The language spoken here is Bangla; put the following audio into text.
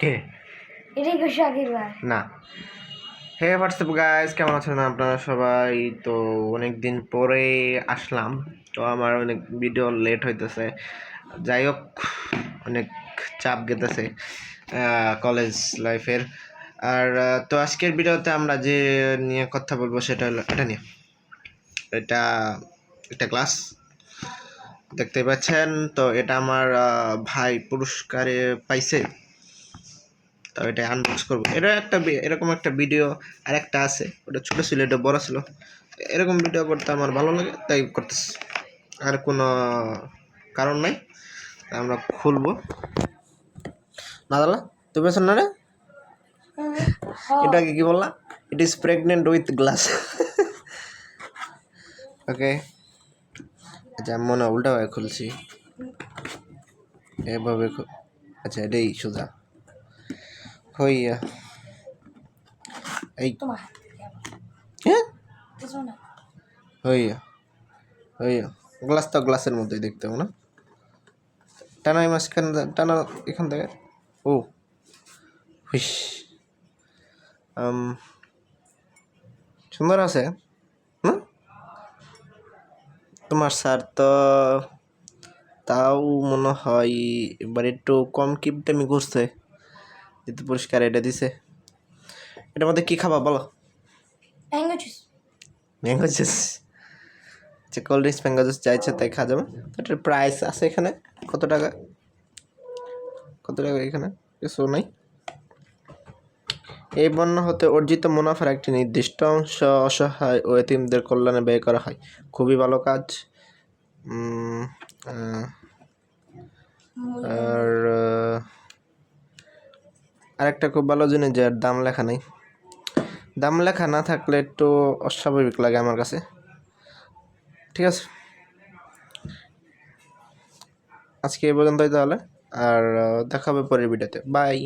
কে? না। হে হোয়াটসঅ্যাপ গাইস কেমন আছেন আপনারা সবাই? তো অনেক দিন পরে আসলাম। তো আমার অনেক ভিডিও লেট হইতেছে। যাই হোক অনেক চাপ গেতেছে কলেজ লাইফের আর তো আজকের ভিডিওতে আমরা যে নিয়ে কথা বলব সেটা হলো এটা নিয়ে। এটা একটা ক্লাস দেখতে পাচ্ছেন? তো এটা আমার ভাই পুরস্কারে পাইছে। তো এটা আনবক্স করব। এটা একটা এরকম একটা ভিডিও আর একটা আছে। ওটা ছোটো ছিল, এটা বড় ছিল। এরকম ভিডিও করতে আমার ভালো লাগে, তাই করতেছি। আর কোনো কারণ নাই আমরা খুলবো। না দাদা তুমি পেছন না রে? এটা কি বললা? It is pregnant with glass okay আচ্ছা আমি মনে হয় উল্টাভাবে খুলছি। এভাবে আচ্ছা এটাই সোজা। হইয়া এই। হ্যাঁ হইয়া হইয়া গ্লাস তো গ্লাসের মধ্যেই দেখতে হবে না। টানা এই মাঝখান টানা এখান থেকে। ও হুইস। সুন্দর আছে না তোমার স্যার তো তাও মনে হয় এবার একটু কম কিপটামি করছে যেহেতু পুরস্কার এটা দিছে। এটার মধ্যে কী খাবা বলো? ম্যাঙ্গো জুস ম্যাঙ্গো জুস আচ্ছা কোল্ড ড্রিঙ্কস ম্যাঙ্গো জুস যা ইচ্ছা তাই খাওয়া যাবে। তো এটার প্রাইস আছে এখানে কত টাকা? কত টাকা এখানে? কিছু নাই। এই বন্য হতে অর্জিত মুনাফার একটি নির্দিষ্ট অংশ অসহায় ও এতিমদের কল্যাণে ব্যয় করা হয়। খুবই ভালো কাজ। আরেকটা খুব ভালো জিনিস যে দাম লেখা নেই। দাম লেখা না থাকলে একটু অস্বাভাবিক লাগে আমার কাছে। ঠিক আছে? আজকে এই পর্যন্তই তাহলে, আর দেখা হবে পরের ভিডিওতে বাই